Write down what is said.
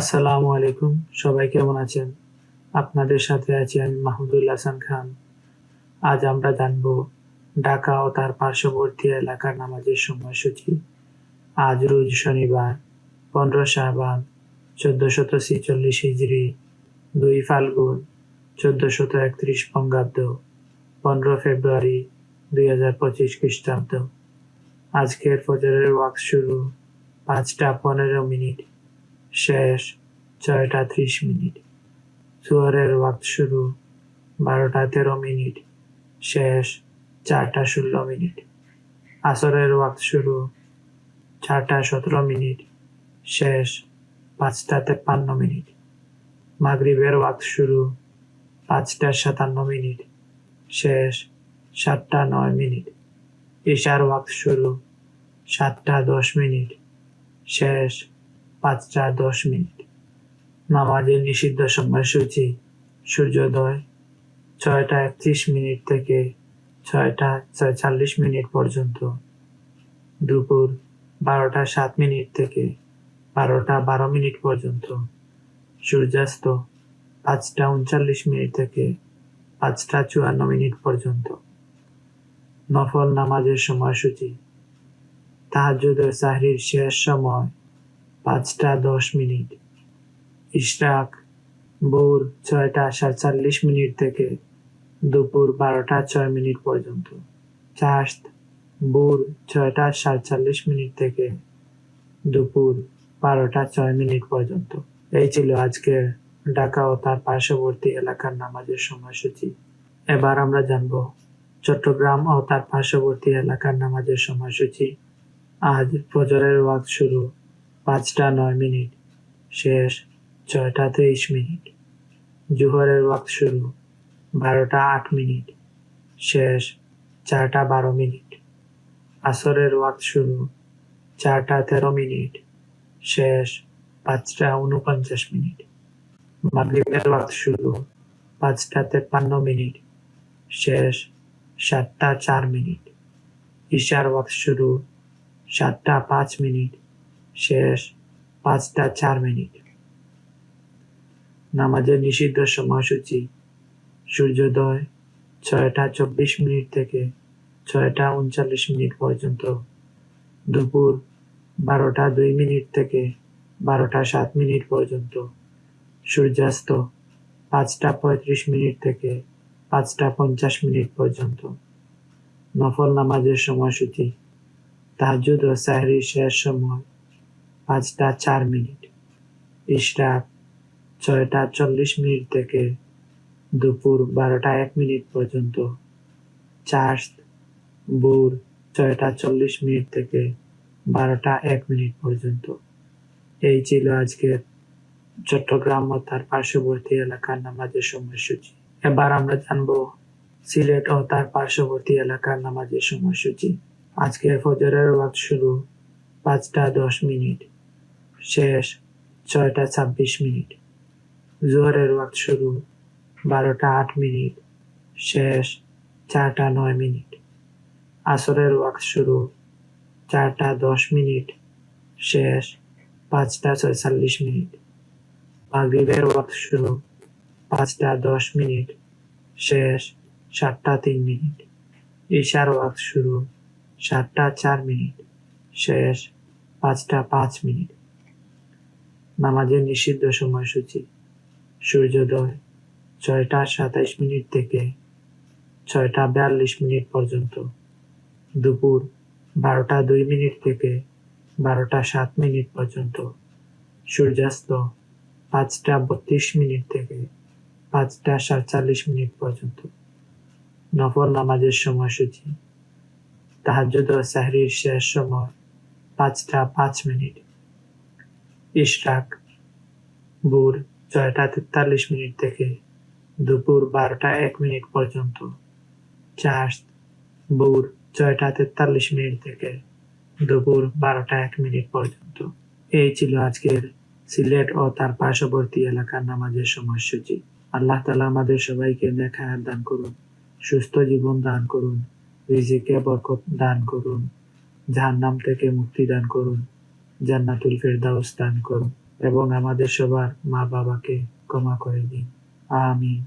আসসালামু আলাইকুম, সবাই কেমন আছেন? আপনাদের সাথে আছি আমি মাহমুদুল হাসান খান। আজ আমরা জানব ঢাকা ও তার পার্শ্ববর্তী এলাকার নামাজের সময়সূচি। আজ রোজ শনিবার, পনেরো শাহবান চোদ্দশত ছিচল্লিশ হিজড়ি দুই ফাল্গুন, চোদ্দশত একত্রিশ বঙ্গাব্দ, পনেরো ফেব্রুয়ারি দুই হাজার পঁচিশ খ্রিস্টাব্দ। আজকের ফজরের ওয়াক শুরু পাঁচটা পনেরো মিনিট। শেষ ছয়টা ত্রিশ মিনিট। জোহরের ওয়াক্ত শুরু বারোটা তেরো মিনিট, শেষ চারটা ষোলো মিনিট। আসরের ওয়াক্ত শুরু চারটা সতেরো মিনিট, শেষ পাঁচটা তেপ্পান্ন মিনিট। মাগরিবের ওয়াক্ত শুরু পাঁচটা সাতান্ন মিনিট, শেষ সাতটা নয় মিনিট। ঈশার ওয়াক্ত শুরু সাতটা দশ মিনিট, শেষ পাঁচটা দশ মিনিট। নামাজের নিষিদ্ধ সময়সূচি সূর্যোদয়, ছয়টা একত্রিশ মিনিট থেকে ছয়টা ছয়চল্লিশ মিনিট পর্যন্ত। দুপুর বারোটা সাত মিনিট থেকে বারোটা বারো মিনিট পর্যন্ত। সূর্যাস্ত পাঁচটা উনচল্লিশ মিনিট থেকে পাঁচটা চুয়ান্ন মিনিট পর্যন্ত। নফল নামাজের সময়সূচি। তাহাজুদের সাহরির শেষ সময় পাঁচটা দশ মিনিট। ইশরাক, ভোর ছয়টা সাতচল্লিশ মিনিট থেকে দুপুর বারোটা ছয় মিনিট পর্যন্ত। চাষত ভোর ছয়টা সাতচল্লিশ মিনিট থেকে দুপুর বারোটা ছয় মিনিট পর্যন্ত। এই ছিল আজকের ঢাকা ও তার পার্শ্ববর্তী এলাকার নামাজের সময়সূচি। এবার আমরা জানব চট্টগ্রাম ও তার পার্শ্ববর্তী এলাকার নামাজের সময়সূচি। আজ ফজরের ওয়াক শুরু। পাঁচটা নয় মিনিট। শেষ ছয়টা তেইশ মিনিট। জোহরের ওয়াক্ত শুরু বারোটা আট মিনিট। শেষ চারটা বারো মিনিট। আসরের ওয়াক্ত শুরু চারটা তেরো মিনিট। শেষ পাঁচটা উনপঞ্চাশ মিনিট। মাগরিবের ওয়াক্ত শুরু পাঁচটা তেপ্পান্ন মিনিট। শেষ সাতটা চার মিনিট। ঈশার ওয়াক্ত শুরু সাতটা পাঁচ মিনিট। শেষ পাঁচটা চার মিনিট। নামাজের নিষিদ্ধ সময়সূচি, সূর্যোদয় ছয়টা চব্বিশ মিনিট থেকে ছয়টা উনচল্লিশ মিনিট পর্যন্ত। দুপুর বারোটা দুই মিনিট থেকে বারোটা সাত মিনিট পর্যন্ত। সূর্যাস্ত পাঁচটা পঁয়ত্রিশ মিনিট থেকে পাঁচটা পঞ্চাশ মিনিট পর্যন্ত। নফল নামাজের সময়সূচি তাহাজুদ ও সাহরির শেষ সময় পাঁচটা চার মিনিট। ইশরাক ছয়টা চল্লিশ মিনিট থেকে দুপুর বারোটা এক মিনিট পর্যন্ত। চার্জ ভোর ছয়টা চল্লিশ মিনিট থেকে বারোটা এক মিনিট পর্যন্ত। এই ছিল আজকের চট্টগ্রাম ও তার পার্শ্ববর্তী এলাকার নামাজের সময়সূচি। এবার আমরা জানব সিলেট ও তার পার্শ্ববর্তী এলাকার নামাজের সময়সূচি। আজকের ফজরের ওয়াক্ত শুরু পাঁচটা দশ মিনিট। শেষ ছয়টা ছাব্বিশ মিনিট। জোহরের ওয়াক্ত শুরু বারোটা আট মিনিট, শেষ চারটা নয় মিনিট। আসরের ওয়াক্ত শুরু চারটা দশ মিনিট, শেষ পাঁচটা ছয়চল্লিশ মিনিট। মাগরিবের ওয়াক্ত শুরু পাঁচটা দশ মিনিট, শেষ সাতটা তিন মিনিট। ঈশার ওয়াক্ত শুরু সাতটা চার মিনিট, শেষ পাঁচটা পাঁচ মিনিট। নামাজের নিষিদ্ধ সময়সূচি, সূর্যোদয়, ছয়টা সাতাইশ মিনিট থেকে ছয়টা বিয়াল্লিশ মিনিট পর্যন্ত, দুপুর বারোটা দুই মিনিট থেকে বারোটা সাত মিনিট পর্যন্ত, সূর্যাস্ত পাঁচটা বত্রিশ মিনিট থেকে পাঁচটা সাতচল্লিশ মিনিট পর্যন্ত। নফল নামাজের সময়সূচি তাহাজুদ ও সাহরির শেষ সময় পাঁচটা পাঁচ মিনিট। ইশরাক ভোর ছয়টা তেতাল্লিশ মিনিট থেকে দুপুর বারোটা এক মিনিট পর্যন্ত। চার্জ ভোর ছয়টা তেতাল্লিশ মিনিট থেকে দুপুর বারোটা এক মিনিট পর্যন্ত। এই ছিল আজকের সিলেট ও তার পার্শ্ববর্তী এলাকার নামাজের সময়সূচি। আল্লাহ তালা আমাদের সবাইকে দেখা দান করুন, সুস্থ জীবন দান করুন, রিজিকে বরকত দান করুন, জাহান্নাম থেকে মুক্তি দান করুন, জান্নাতুল ফেরদাউস দান করুন। এবং আমাদের সবার মা বাবাকে ক্ষমা করে দিন। আমিন।